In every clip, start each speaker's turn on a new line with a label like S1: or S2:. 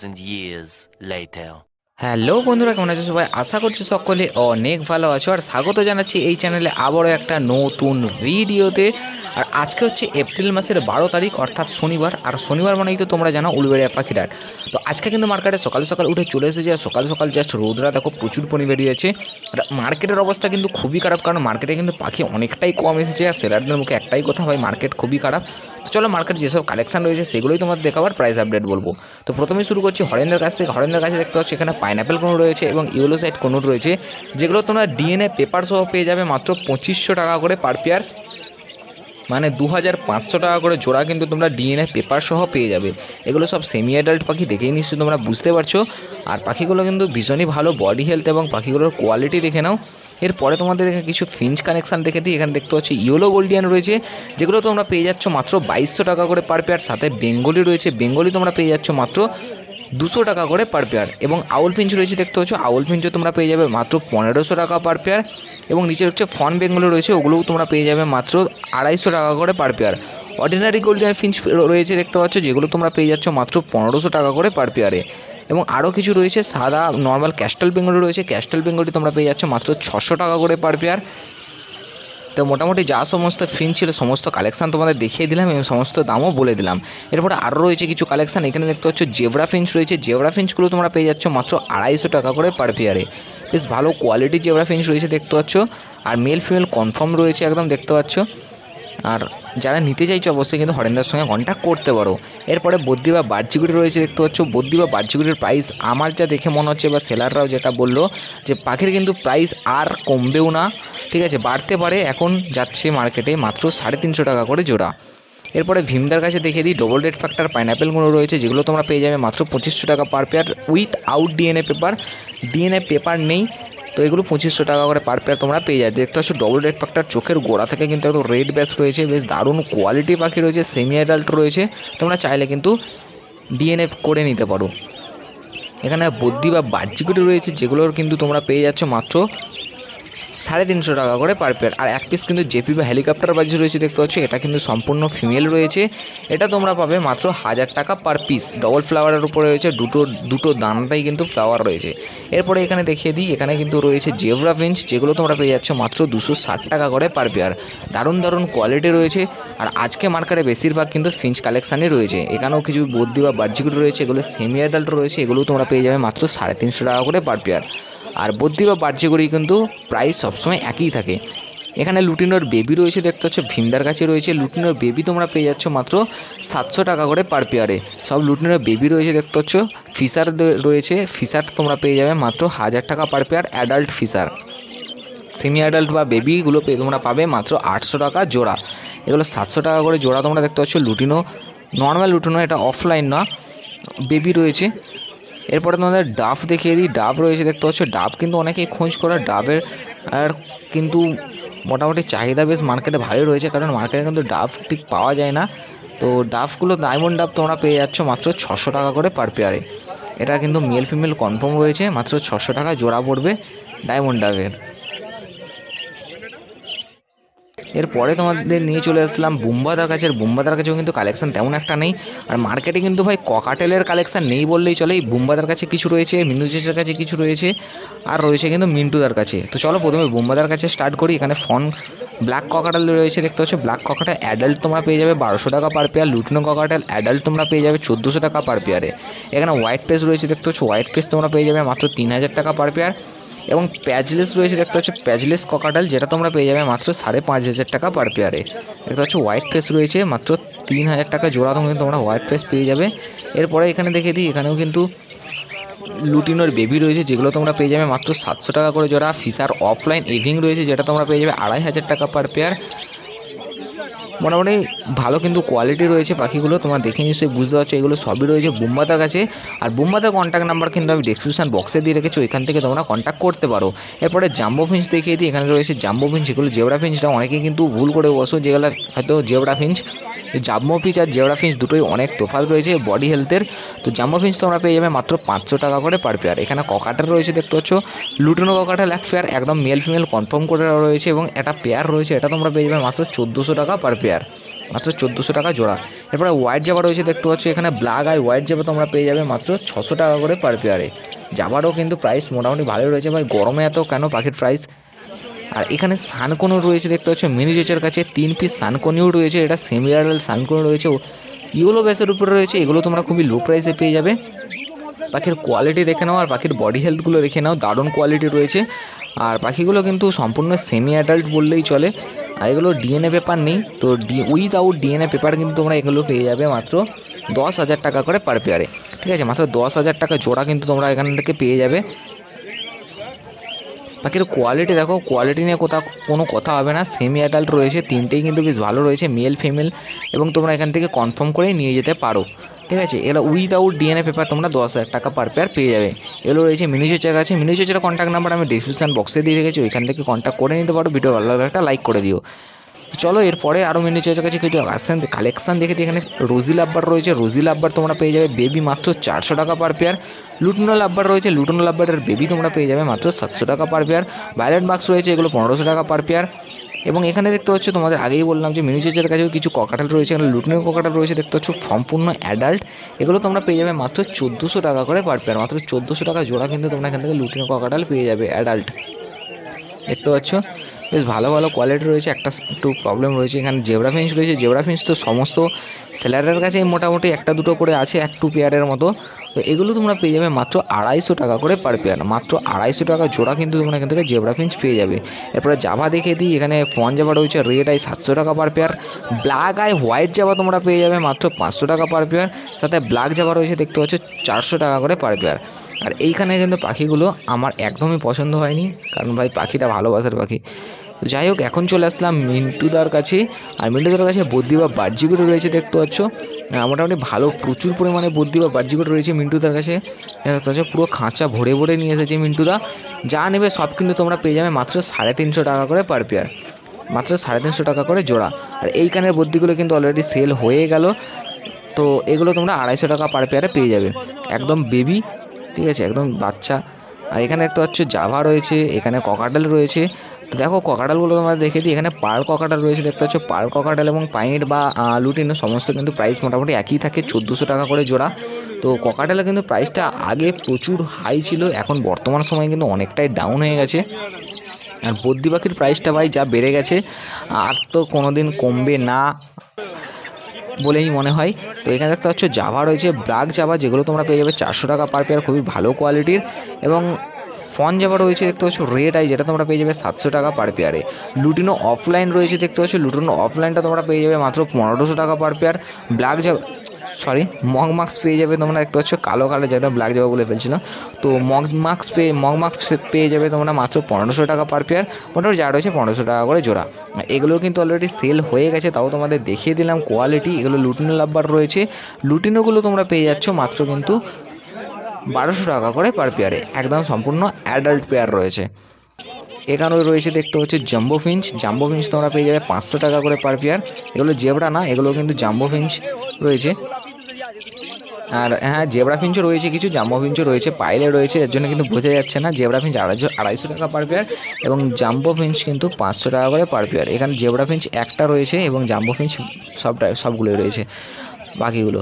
S1: 2,000 years later.
S2: Hello বন্ধুরা কেমন আছো সবাই? আশা করছি সকলে অনেক ভালো আছো আর স্বাগত জানাচ্ছি এই চ্যানেলে আবারও একটা নতুন ভিডিওতে আর আজকে হচ্ছে এপ্রিল মাসের বারো তারিখ অর্থাৎ শনিবার। আর শনিবার মানেই তো তোমরা জানো উলবেড়িয়া পাখিটার তো আজকে কিন্তু মার্কেটে সকাল সকাল উঠে চলে এসেছে আর সকাল সকাল জাস্ট রোদরা দেখো প্রচুর পনি বেরিয়েছে আর মার্কেটের অবস্থা কিন্তু খুবই খারাপ কারণ মার্কেটে কিন্তু পাখি অনেকটাই কম এসেছে আর সেলারদের মুখে একটাই কথা ভাই মার্কেট খুবই খারাপ। চলো মার্কেট যেসব কালেকশন রয়েছে সেগুলোই তোমাদের দেখাবার প্রাইস আপডেট বলব। তো প্রথমে শুরু করছি হরেন্দ্রের কাছ থেকে। হরেন্দ্রের কাছে দেখতে পাচ্ছি এখানে পাইনাপেল কোনো রয়েছে এবং ইয়েলো সাইড কোনো রয়েছে, যেগুলো তোমরা ডিএনএ পেপার সহ পেয়ে যাবে মাত্র পঁচিশশো টাকা করে পার পেয়ার মানে দু হাজার পাঁচশো টাকা করে জোড়া কিন্তু তোমরা ডিএনএ পেপার সহ পেয়ে যাবে। এগুলো সব সেমি অ্যাডাল্ট পাখি, দেখেই নিশ্চয়ই তোমরা বুঝতে পারছ। আর পাখিগুলো কিন্তু ভীষণই ভালো বডি হেলথ এবং পাখিগুলোর কোয়ালিটি দেখে নাও। এরপরে তোমাদের কিছু ফিঞ্চ কানেকশান দেখে দিই। এখানে দেখতে পাচ্ছি ইয়েলো গোল্ডিয়ান রয়েছে, যেগুলো তোমরা পেয়ে যাচ্ছ মাত্র বাইশশো টাকা করে পার পেয়ার সাথে বেঙ্গলি রয়েছে বেঙ্গলি তোমরা পেয়ে যাচ্ছ মাত্র দুশো টাকা করে পার পেয়ার এবং আউল পিঞ্চ রয়েছে, দেখতে পাচ্ছ আউল পিঞ্চও তোমরা পেয়ে যাবে মাত্র পনেরোশো টাকা পার পেয়ার এবং নিচে হচ্ছে ফন বেঙ্গলো রয়েছে, ওগুলোও তোমরা পেয়ে যাবে মাত্র আড়াইশো টাকা করে per pair ordinary Gouldian finch রয়েছে, দেখতে পাচ্ছ, যেগুলো তোমরা পেয়ে যাচ্ছ মাত্র পনেরোশো টাকা করে পার পেয়ারে এবং আরও কিছু রয়েছে, সাদা নর্মাল ক্যাস্টাল বেঙ্গলি রয়েছে। ক্যাস্টাল বেঙ্গলি তোমরা পেয়ে যাচ্ছ মাত্র ছশো টাকা করে পার পেয়ার তো মোটামুটি যা সমস্ত ফিন ছিল, সমস্ত কালেকশান তোমাদের দেখিয়ে দিলাম এবং সমস্ত দামও বলে দিলাম। এরপরে আরও রয়েছে কিছু কালেকশান এখানে দেখতে পাচ্ছ জেবরা ফিঞ্চ রয়েছে। জেবরা ফিঞ্চগুলো তোমরা পেয়ে যাচ্ছ মাত্র আড়াইশো টাকা করে পার পেয়ারে বেশ ভালো কোয়ালিটির জেবরা ফিঞ্চ রয়েছে দেখতে পাচ্ছ। আর মেল ফিমেল কনফার্ম রয়েছে একদম দেখতে পাচ্ছ। আর যারা নিতে চাইছো অবশ্যই কিন্তু হরেন্দার সঙ্গে কন্ট্যাক্ট করতে পারো। এরপরে বদ্যি বা বার্চিগুড়ি রয়েছে, দেখতে পাচ্ছ। বদ্যি বা বার্চিগুড়ির প্রাইস আমার যা দেখে মনে হচ্ছে বা সেলাররাও যেটা বলল, যে পাখির কিন্তু প্রাইস আর কমবেও না, ঠিক আছে? বাড়তে পারে, এখন যাচ্ছে মার্কেটে মাত্র সাড়ে তিনশো টাকা করে জোড়া। এরপরে ভীমদার কাছে দেখে দিই ডবল রেড ফ্যাক্টর পাইনাপেলগুলো রয়েছে, যেগুলো তোমরা পেয়ে যাবে মাত্র পঁচিশশো টাকা per pair without DNA paper DNA paper নেই এগুলো পঁচিশশো টাকা করে পার পেয়ার তোমরা পেয়ে যাবে। দেখতে পাচ্ছ ডবল রেড পাখটার চোখের গোড়া থেকে কিন্তু একদম রেড ব্যাস রয়েছে, বেশ দারুণ কোয়ালিটি পাখি রয়েছে সেমি অ্যাডাল্ট রয়েছে। তোমরা চাইলে কিন্তু ডিএনএ করে নিতে পারো। এখানে বুদ্ধি বা বাহ্যিকটি রয়েছে, যেগুলোর কিন্তু তোমরা পেয়ে যাচ্ছ মাত্র সাড়ে তিনশো টাকা করে পার পেয়ার আর এক পিস কিন্তু জেপি বা হেলিকপ্টার বাজি রয়েছে, দেখতে পাচ্ছ? এটা কিন্তু সম্পূর্ণ ফিমেল রয়েছে। এটা তোমরা পাবে মাত্র হাজার টাকা পার পিস ডবল ফ্লাওয়ারের উপরে রয়েছে, দুটো দুটো দানাটাই কিন্তু ফ্লাওয়ার রয়েছে। এরপরে এখানে দেখিয়ে দিই, এখানে কিন্তু রয়েছে জেভরা ফিঞ্চ যেগুলো তোমরা পেয়ে যাচ্ছ মাত্র দুশো ষাট টাকা করে পার পেয়ার দারুণ দারুণ কোয়ালিটি রয়েছে। আর আজকে মার্কেটে বেশিরভাগ কিন্তু ফিঞ্চ কালেকশানই রয়েছে। এখানেও কিছু বদ্যি বা বার্জিগুলো রয়েছে, এগুলো সেমি অ্যাডাল্ট রয়েছে, এগুলো তোমরা পেয়ে যাবে মাত্র সাড়ে তিনশো টাকা করে পার পেয়ার আর বদ্যি বা বার্জিগুড়ি কিন্তু প্রাইস সবসময় একই থাকে। এখানে লুটিনোর বেবি রয়েছে, দেখতে পাচ্ছ, ভীমদার কাছে রয়েছে। লুটিনোর বেবি তোমরা পেয়ে যাচ্ছ মাত্র সাতশো টাকা করে পার পেয়ারে সব লুটিনোর বেবি রয়েছে, দেখতে পাচ্ছ। ফিসার রয়েছে। ফিসার তোমরা পেয়ে যাবে মাত্র হাজার টাকা per pair adult Fischer semi adult বা বেবিগুলো পেয়ে তোমরা পাবে মাত্র আটশো টাকা জোড়া। এগুলো সাতশো টাকা করে জোড়া তোমরা দেখতে পাচ্ছ। লুটিনো নর্মাল লুটিনো, এটা অফলাইন না। বেবি রয়েছে। এরপরে তোমাদের ডাফ দেখিয়ে দিই। ডাব রয়েছে, দেখতে পাচ্ছ। ডাব কিন্তু অনেকেই খোঁজ করা। ডাবের, আর কিন্তু মোটামুটি চাহিদা বেশ মার্কেটে ভালোই রয়েছে, কারণ মার্কেটে কিন্তু ডাফ ঠিক পাওয়া যায় না। তো ডাফগুলো ডায়মন্ড ডাব তোমরা পেয়ে যাচ্ছ মাত্র ছশো টাকা করে পার পেয়ারে এটা কিন্তু মেল ফিমেল কনফার্ম রয়েছে। মাত্র ছশো টাকা জোড়া পড়বে ডায়মন্ড ডাবের। এরপরে তোমাদের নিয়ে চলে আসলাম বুম্বাদার কাছে। আর বুম্বাদার কাছেও কিন্তু কালেকশান তেমন একটা নেই। আর মার্কেটে কিন্তু ভাই ককাটেলের কালেকশান নেই বললেই চলে। এই বুম্বাদার কাছে কিছু রয়েছে মিনুজেসের কাছে কিছু রয়েছে, আর রয়েছে কিন্তু মিন্টুদার কাছে। তো চলো প্রথমে বুম্বাদার কাছে স্টার্ট করি। এখানে ফন ব্ল্যাক ককাটেল রয়েছে, দেখতে পাচ্ছ? ব্ল্যাক ককাটেল অ্যাডাল্ট তোমরা পেয়ে যাবে বারোশো টাকা per pair lutino cockatiel adult তোমরা পেয়ে যাবে চোদ্দোশো টাকা পার পেয়ারে এখানে হোয়াইট পেস রয়েছে, দেখতে পাচ্ছ? হোয়াইট পেস তোমরা পেয়ে যাবে মাত্র তিন হাজার টাকা পার পেয়ার এবং প্যাজলেস রয়েছে, দেখতে হচ্ছে প্যাজলেস ককাটাল যেটা তোমরা পেয়ে যাবে মাত্র সাড়ে পাঁচ হাজার টাকা পার পেয়ারে দেখতে হচ্ছে হোয়াইট ফেস রয়েছে, মাত্র তিন হাজার টাকা জোড়া তখন কিন্তু তোমরা হোয়াইট ফেস পেয়ে যাবে। এরপরে এখানে দেখে দিই, এখানেও কিন্তু লুটিনোর বেবি রয়েছে, যেগুলো তোমরা পেয়ে যাবে মাত্র সাতশো টাকা করে জোড়া। ফিসার অফলাইন এভিং রয়েছে, যেটা তোমরা পেয়ে যাবে আড়াই হাজার টাকা পার পেয়ার মোটামুটি ভালো কিন্তু কোয়ালিটি রয়েছে পাখিগুলো, তোমার দেখে নিশ্চয়ই বুঝতে পারছ, এগুলো সবই রয়েছে বুম্বাতার কাছে। আর বুম্বাতার কন্ট্যাক্ট নাম্বার কিন্তু আমি ডিসক্রিপশন বক্সে দিয়ে রেখেছি, ওইখান থেকে তোমরা কন্ট্যাক্ট করতে পারো। এরপরে জাম্বো ফিঞ্চ দেখিয়ে দিই, এখানে রয়েছে জাম্বো ফিঞ্চ এগুলো জেবরা ফিঞ্চটা অনেকে কিন্তু ভুল করে বসো, যেগুলো হয়তো জেবরা ফিঞ্চ জাম্বো ফিঞ্চ আর জেবরা ফিঞ্চ দুটোই অনেক তোফাত রয়েছে বডি হেলথের তো জাম্বো ফিঞ্চ তোমরা পেয়ে যাবে মাত্র পাঁচশো টাকা করে পার পেয়ার এখানে ককাটার রয়েছে, দেখতে পাচ্ছ। লুটানো ককাটাল এক পেয়ার একদম মেল ফিমেল কনফার্ম করে রয়েছে, এবং একটা পেয়ার রয়েছে, এটা তোমরা পেয়ে যাবে মাত্র চোদ্দোশো টাকা পার পেয়ার মাত্র চোদ্দোশো টাকা জোড়া। এরপরে হোয়াইট জাবা রয়েছে, দেখতে পাচ্ছ, এখানে ব্ল্যাক আর হোয়াইট জাবা তোমরা পেয়ে যাবে মাত্র ছশো টাকা করে পার পেয়ারে জাবারও কিন্তু প্রাইস মোটামুটি ভালোই রয়েছে ভাই, গরমে এত কেন পাখির প্রাইস আর এখানে সানকোনও রয়েছে, দেখতে পাচ্ছ মিনি চেচের কাছে তিন পিস সানকোনিও রয়েছে, এটা সেমিয়ারাল সানকোনো রয়েছে ইউলো ব্যাসের উপরে রয়েছে, এগুলো তোমরা খুবই লো প্রাইসে পেয়ে যাবে। পাখির কোয়ালিটি দেখে নাও, আর পাখির বডি হেলথগুলো দেখে নাও, দারুণ কোয়ালিটি রয়েছে। আর পাখিগুলো কিন্তু সম্পূর্ণ সেমি অ্যাডাল্ট বললেই চলে। আর এগুলো ডিএনএ পেপার নেই। তো ডি উইথআউট ডিএনএ পেপার কিন্তু তোমরা এগুলো পেয়ে যাবে মাত্র দশ হাজার টাকা করে পার পেয়ারে ঠিক আছে? মাত্র দশ হাজার টাকা জোড়া কিন্তু তোমরা এখান থেকে পেয়ে যাবে। পাখির কোয়ালিটি দেখো কোয়ালিটি নিয়ে কোথাও কোনো কথা হবে না। সেমি অ্যাডাল্ট রয়েছে, তিনটেই কিন্তু বেশ ভালো রয়েছে মেল ফিমেল এবং তোমরা এখান থেকে কনফার্ম করেই নিয়ে যেতে পারো। ঠিক আছে? এগুলো উইদাউট ডিএনএ পেপার তোমরা দশ হাজার টাকা পার পেয়ার পেয়ে যাবে। এগুলো রয়েছে মিনিচেচার কাছে মিনিচেচার কন্ট্যাক্ট নাম্বার আমি ডিসক্রিপশন বক্সে দিয়ে রেখেছি, ওইখান থেকে কন্ট্যাক্ট করে নিতে পারো। ভিডিও ভালো একটা লাইক করে দিও। চলো, এরপরে আরও মিনিচেচার কাছে কিছু আসেন কালেকশান দেখে এখানে রোজি লাব্বার রয়েছে। রোজি লাব্বার তোমরা পেয়ে যাবে বেবি মাত্র চারশো টাকা পার পেয়ার লুটনো লাব্বার রয়েছে, লুটনো লাব্বারের বেবি তোমরা পেয়ে যাবে মাত্র সাতশো টাকা পার পেয়ার ভায়োলেট বাক্স রয়েছে, এগুলো পনেরোশো টাকা পার পেয়ার এবং এখানে দেখতে পাচ্ছ, তোমাদের আগেই বললাম যে মিনিচেচার কাছেও কিছু ককাটাল রয়েছে, এখানে লুটনো ককাটাল রয়েছে, দেখতে পাচ্ছ, সম্পূর্ণ অ্যাডাল্ট এগুলো তোমরা পেয়ে যাবে মাত্র চোদ্দোশো টাকা করে পার পেয়ার মাত্র চোদ্দোশো টাকা জোড়া কিন্তু তোমরা এখান থেকে লুটনো ককাটাল পেয়ে যাবে অ্যাডাল্ট দেখতে পাচ্ছ? বেশ ভালো ভালো কোয়ালিটি রয়েছে। একটা একটু প্রবলেম রয়েছে এখানে। জেবরা ফিন্স রয়েছে। জেবরা ফিন্স তো সমস্ত সেলারের কাছে মোটামুটি একটা দুটো করে আছে, এক টু পেয়ারের মতো। তো এগুলো তোমরা পেয়ে যাবে মাত্র আড়াইশো টাকা করে পার পেয়ার মাত্র আড়াইশো টাকা জোড়া কিন্তু তোমরা এখান থেকে জেবরা ফিন্স পেয়ে যাবে। এরপরে জাভা দেখে দিই, এখানে ফন জাভা রয়েছে রেড আই সাতশো টাকা per pair black eye white Java তোমরা পেয়ে যাবে মাত্র পাঁচশো টাকা পার পেয়ার সাথে ব্ল্যাক জাভা রয়েছে, দেখতে পাচ্ছ, চারশো টাকা করে পার পেয়ার আর এইখানে কিন্তু পাখিগুলো আমার একদমই পছন্দ হয়নি, কারণ ভাই পাখিটা ভালোবাসার পাখি। যাই হোক এখন চলে আসলাম মিন্টুদার কাছে। আর মিন্টুদার কাছে বদ্যি বা বাহ্যিকটা রয়েছে দেখতে পাচ্ছ। আহ, মোটামুটি ভালো প্রচুর পরিমাণে বদ্যি বা বাহ্যিকটা রয়েছে মিন্টুদার কাছে। আহ, দেখতে পাচ্ছ পুরো খাঁচা ভরে ভরে নিয়ে এসেছে মিন্টুদা। যা নেবে সব কিন্তু তোমরা পেয়ে যাবে মাত্র সাড়ে তিনশো টাকা করে পার পেয়ার মাত্র সাড়ে তিনশো টাকা করে জোড়া। আর এইখানের বদ্যিগুলো কিন্তু অলরেডি সেল হয়ে গেল। তো এগুলো তোমরা আড়াইশো টাকা পার পেয়ারে পেয়ে যাবে। একদম বেবি ঠিক আছে একদম বাচ্চা। আর এখানে দেখতে পাচ্ছ জাভা রয়েছে এখানে ককাটাল রয়েছে। তো দেখো ককাটালগুলো তোমরা দেখে দিই। এখানে পার্ল ককাটাল রয়েছে, দেখতে পাচ্ছ? পার্ল ককাটাল এবং পাইট বা লুটিনো, সমস্ত কিন্তু প্রাইস মোটামুটি একই থাকে, চোদ্দোশো টাকা করে জোড়া। তো ককাটালে কিন্তু প্রাইসটা আগে প্রচুর হাই ছিল, এখন বর্তমান সময়ে কিন্তু অনেকটাই ডাউন হয়ে গেছে। আর বদ্যি পাখির প্রাইসটা ভাই যা বেড়ে গেছে, আর তো কোনো দিন কমবে না বলেই মনে হয়। তো এখানে দেখতে পাচ্ছ, জাভা রয়েছে ব্ল্যাক জাভা, যেগুলো তোমরা পেয়ে যাবে চারশো টাকা পার পেয়ার খুবই ভালো কোয়ালিটির এবং ফন জাভা রয়েছে, দেখতে পাচ্ছ রেড আই যেটা তোমরা পেয়ে যাবে সাতশো টাকা পার পেয়ারে লুটিনো অফলাইন রয়েছে, দেখতে পাচ্ছ, লুটিনো অফলাইনটা তোমরা পেয়ে যাবে মাত্র পনেরোশো টাকা per pair black Java sorry mug marks পেয়ে যাবে তোমরা, দেখতে পাচ্ছ, কালো কালো যেটা ব্ল্যাক যাবে বলে ফেলছিল। তো মগ মার্কস পেয়ে মগ মার্কস পেয়ে যাবে তোমরা মাত্র পনেরোশো টাকা পার পেয়ার মোটামুটি যা রয়েছে পনেরোশো টাকা করে জোড়া। এগুলো কিন্তু অলরেডি সেল হয়ে গেছে, তাও তোমাদের দেখিয়ে দিলাম কোয়ালিটি এগুলো লুটিনো লাভবার রয়েছে। লুটিনোগুলো তোমরা পেয়ে যাচ্ছ মাত্র কিন্তু বারোশো টাকা করে পার পেয়ারে একদম সম্পূর্ণ অ্যাডাল্ট পেয়ার রয়েছে। এখানে রয়েছে, দেখতে হচ্ছে জাম্বো ফিঞ্চ জাম্বো ফিঞ্চ তোমরা পেয়ে যাবে পাঁচশো টাকা করে পার পেয়ার এগুলো জেবরা না, এগুলো কিন্তু জাম্বো ফিঞ্চ রয়েছে। আর হ্যাঁ জেবরা ফিঞ্চও রয়েছে কিছু জাম্বো ফিঞ্চও রয়েছে, পাইলে রয়েছে, এর জন্য কিন্তু বোঝা যাচ্ছে না। জেবরা ফিঞ্চ আড়াইশো আড়াইশো টাকা পার পেয়ার এবং জাম্বো ফিঞ্চ কিন্তু পাঁচশো টাকা করে পার পেয়ার এখানে জেবরা ফিঞ্চ একটা রয়েছে এবং জাম্বো ফিঞ্চ সবটা সবগুলোই রয়েছে। বাকিগুলো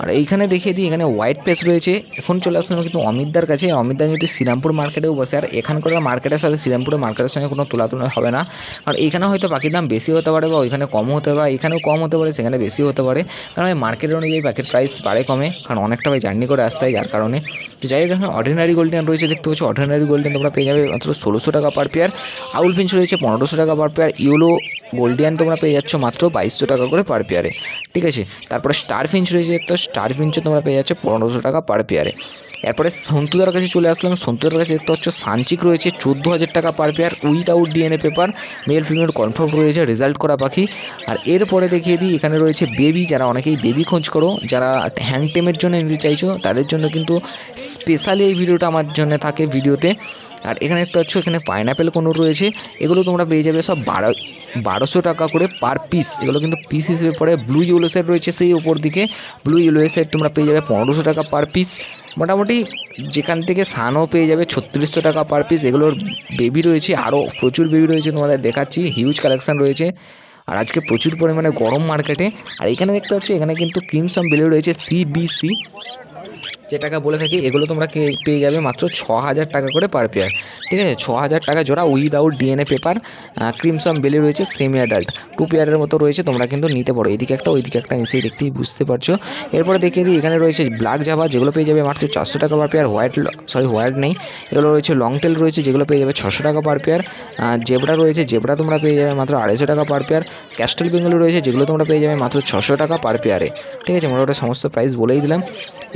S2: আর এইখানে দেখিয়ে দিই, এখানে হোয়াইট পেস রয়েছে। এখন চলে আসলাম কিন্তু অমিতদার কাছে। অমিতদার কিন্তু শ্রীরামপুর মার্কেটেও বসে। আর এখানকার মার্কেটের সাথে শ্রীরামপুরের মার্কেটের সঙ্গে কোনো তুলনা হবে না। কারণ এইখানে হয়তো পাখির দাম বেশি হতে পারে বা ওইখানে কম হতে পারে এখানেও কম হতে পারে, সেখানে বেশি হতে পারে। কারণ এই মার্কেটের অনুযায়ী পাখির প্রাইস বাড়ে কমে। কারণ অনেকটা ভাই জার্নি করে আসতে হয় যার কারণে। তো যাই হোক, এখানে অর্ডিনারি গোল্ডেন রয়েছে, দেখতে পাচ্ছ। অর্ডিনারি গোল্ডেন তোমরা পেয়ে যাবে মাত্র ষোলোশো টাকা পার পেয়ার আউল ফিঞ্চ রয়েছে, পনেরোশো টাকা পার পেয়ার ইউলো গোল্ডিয়ান তোমরা পেয়ে যাচ্ছ মাত্র বাইশশো টাকা করে পার পেয়ারে ঠিক আছে? তারপরে স্টার ফিঞ্চ রয়েছে একটা স্টার ফিঞ্চও তোমরা পেয়ে যাচ্ছ, পনেরোশো টাকা পার পেয়ারে এরপরে সন্তুদার কাছে চলে আসলাম। সন্তুদার কাছে দেখতে পাচ্ছ, সানচিক রয়েছে চোদ্দ হাজার টাকা per pair without DNA paper male female confirm রয়েছে রেজাল্ট করা পাখি। আর এরপরে দেখিয়ে দিই, এখানে রয়েছে বেবি যারা অনেকেই বেবি খোঁজ করো, যারা হ্যান্ড টেমের জন্য নিতে চাইছো, তাদের জন্য কিন্তু স্পেশালি এই ভিডিওটা আমার জন্য থাকে ভিডিওতে। আর এখানে দেখতে পাচ্ছ, এখানে পাইনাপেল কোনো রয়েছে, এগুলো তোমরা পেয়ে যাবে সব বারো বারোশো টাকা করে পার পিস এগুলো কিন্তু পিস হিসেবে পড়ে ব্লু ইয়েলো সেট রয়েছে সেই ওপর দিকে। ব্লু ইয়েলো সেট তোমরা পেয়ে যাবে পনেরোশো টাকা পার পিস মোটামুটি যেখান থেকে সানও পেয়ে যাবে ছত্রিশশো টাকা পার পিস এগুলোর বেবি রয়েছে, আরও প্রচুর বেবি রয়েছে তোমাদের দেখাচ্ছি। হিউজ কালেকশান রয়েছে। আর আজকে প্রচুর পরিমাণে গরম মার্কেটে আর এখানে দেখতে পাচ্ছ, এখানে কিন্তু ক্রিমসম বেলে রয়েছে সিবিসি যেটাকে বলে থাকি, এগুলো তোমরা পেয়ে যাবে? মাত্র ছ হাজার টাকা করে পার পেয়ার ঠিক আছে? ছ হাজার টাকা জোড়া without DNA paper crimson belly রয়েছে সেমি অ্যাডাল্ট টু পেয়ারের মতো রয়েছে, তোমরা কিন্তু নিতে পারো। এদিকে একটা, ওইদিকে একটা নিচেই দেখতেই বুঝতে পারছ। এরপরে দেখিয়ে দিই, এখানে রয়েছে ব্ল্যাক জাভা যেগুলো পেয়ে যাবে মাত্র চারশো টাকা per pair white sorry white নেই। এগুলো রয়েছে লং টেল রয়েছে, যেগুলো পেয়ে যাবে ছশো টাকা পার পেয়ার জেবরা রয়েছে জেবরা তোমরা পেয়ে যাবে মাত্র আড়াইশো টাকা পার পেয়ার ক্যাস্টেল বেঙ্গল রয়েছে, যেগুলো তোমরা পেয়ে যাবে মাত্র ছশো টাকা পার পেয়ারে ঠিক আছে? মোটামুটি সমস্ত প্রাইস বলেই দিলাম।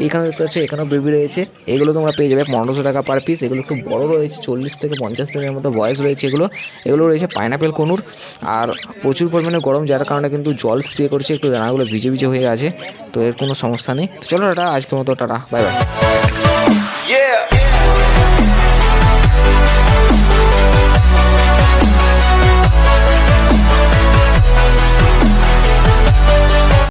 S2: এইখানে দেখতে পাচ্ছ এখানেও বেবি রয়েছে এগুলো তোমরা পেয়ে যাবে। পনেরোশো টাকা পার পিস এগুলো একটু বড় রয়েছে, চল্লিশ থেকে পঞ্চাশ দিনের মতো বয়স রয়েছে এগুলো। এগুলো রয়েছে পাইনাপেল কনুর। আর প্রচুর পরিমাণে গরম, যার কারণে কিন্তু জল স্প্রে করছে, একটু দানাগুলো ভিজে ভিজে হয়ে আছে। তো এর কোনো সমস্যা নেই। তো চলো টাটা, আজকের মতো টাটা। Bye bye